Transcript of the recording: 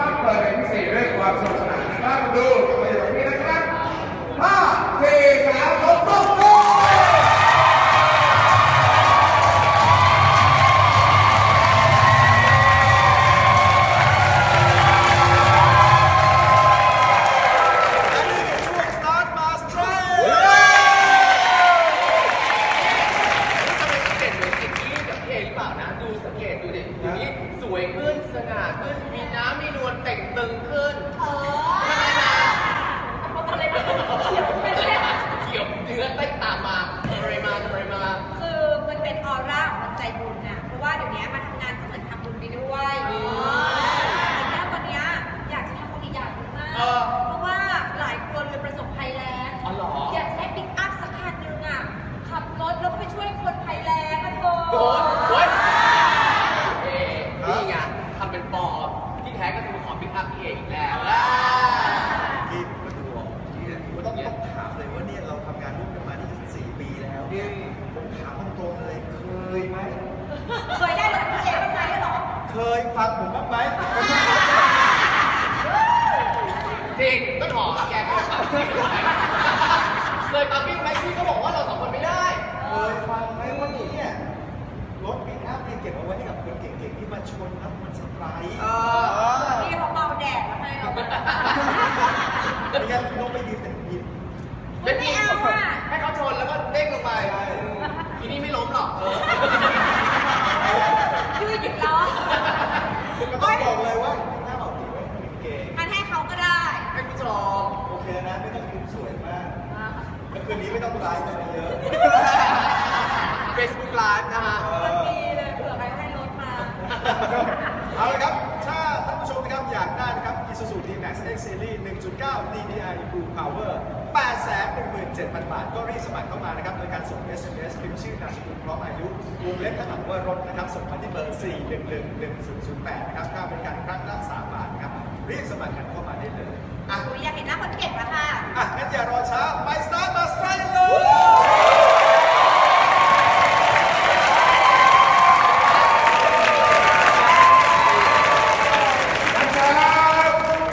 ครับเปิดเป็นพิเศษด้วยความสนุกสนานนะครับดูไปตรงนี้นะครับห้า สวยขึ้นสง่าขึ้น มีน้ำมีนวลเต่งตึงขึ้นเออทำไมนะอะไรเป็นเขียวไม่ใช่เกี่ยวเนื้อเต้นตามมาอะไรมาอะไรมาคือมันเป็นออร่าของคนใจบุญน่ะเพราะว่าเดี๋ยวนี้มาทำงานก็เหมือนทำบุญไปด้วยอ๋อ แต่เนี่ยวันเนี้ยอยากจะทำบุญอีกอย่างหนึงมาก เออเพราะว่าหลายคนเลยประสบภัยแล้งอ๋อเหรออยากจะให้ปิกอัพสักคันหนึงอะขับรถแล้วก็ไปช่วยคนภัยแล้งนะเธอโอ้ยโอ้ยเอ๊ะนี่ไงทำเป็นป อบที่แท้ก็จะมาขอปิกอัพพี่เออีกแล้วล่ะที่มาดูออกเนี่ยผมต้องต้องถามเลยว่าเนี่ยเราทำงานร่วมกันมานี่4ปีแล้วเนี่ยผมถามตรงๆเลยเคยไหมเคยได้รถพี่เอบ้างไหมเหรอ เคยฟังผมบ้างไหมจริงต้องขอแกเคยปั๊มปิ้งไหมเคยปั๊มปิ้งไหมพี่ก็บอกว่าเราสองคนไม่ได้ เคยฟังไหมว่าเนี่ยรถปิกอัพเนี่ยเก็บเอาไว้ให้กับคนเก่งๆที่มาชนแล้วมันส ไลด์เอเอออพี่เขาเมาแดดแล้วให้เราไม่งั้นคุณต้องไปยืนเป็นยินเป็นพี่ไม่เอาอะให้เขาชนแล้วก็เด้งลงไปทีนี้ไม่ล้มหรอกเออยืดหยุดล้อก็ต้องบอกเลยว่าหน้าบอกถือว่าเป็นเก่งมันให้เขาก็ได้ให้ผู้ชมโอเคนะไม่ต้องดูสวยมากแล้วคืนนี้ไม่ต้องไลฟ์กันเยอะเฟซบุ๊กไลฟ์นะฮะ มันมีเลยเผื่อใครให้รถมา เอาละครับ ถ้าท่านผู้ชมนะครับอยากได้นะครับ Isuzu D-Max X Series 1.9 DDI Blue Power 817,000 บาท ก็รีบสมัครเข้ามานะครับ โดยการส่ง SMS พิมพ์ชื่อนามสกุลพร้อมอายุวงเล็บข้างหลังว่ารถนะครับ ส่งมาที่เบอร์ 4111008 นะครับ ค่าบริการครั้งละ 3 บาทนะครับ รีบสมัครกันเข้ามาได้เลย อะหนูอยากเห็นหน้าคนเก่งละค่ะ อะงั้นอย่ารอช้า ไปสตาร์ทมาสไตร์กันเลย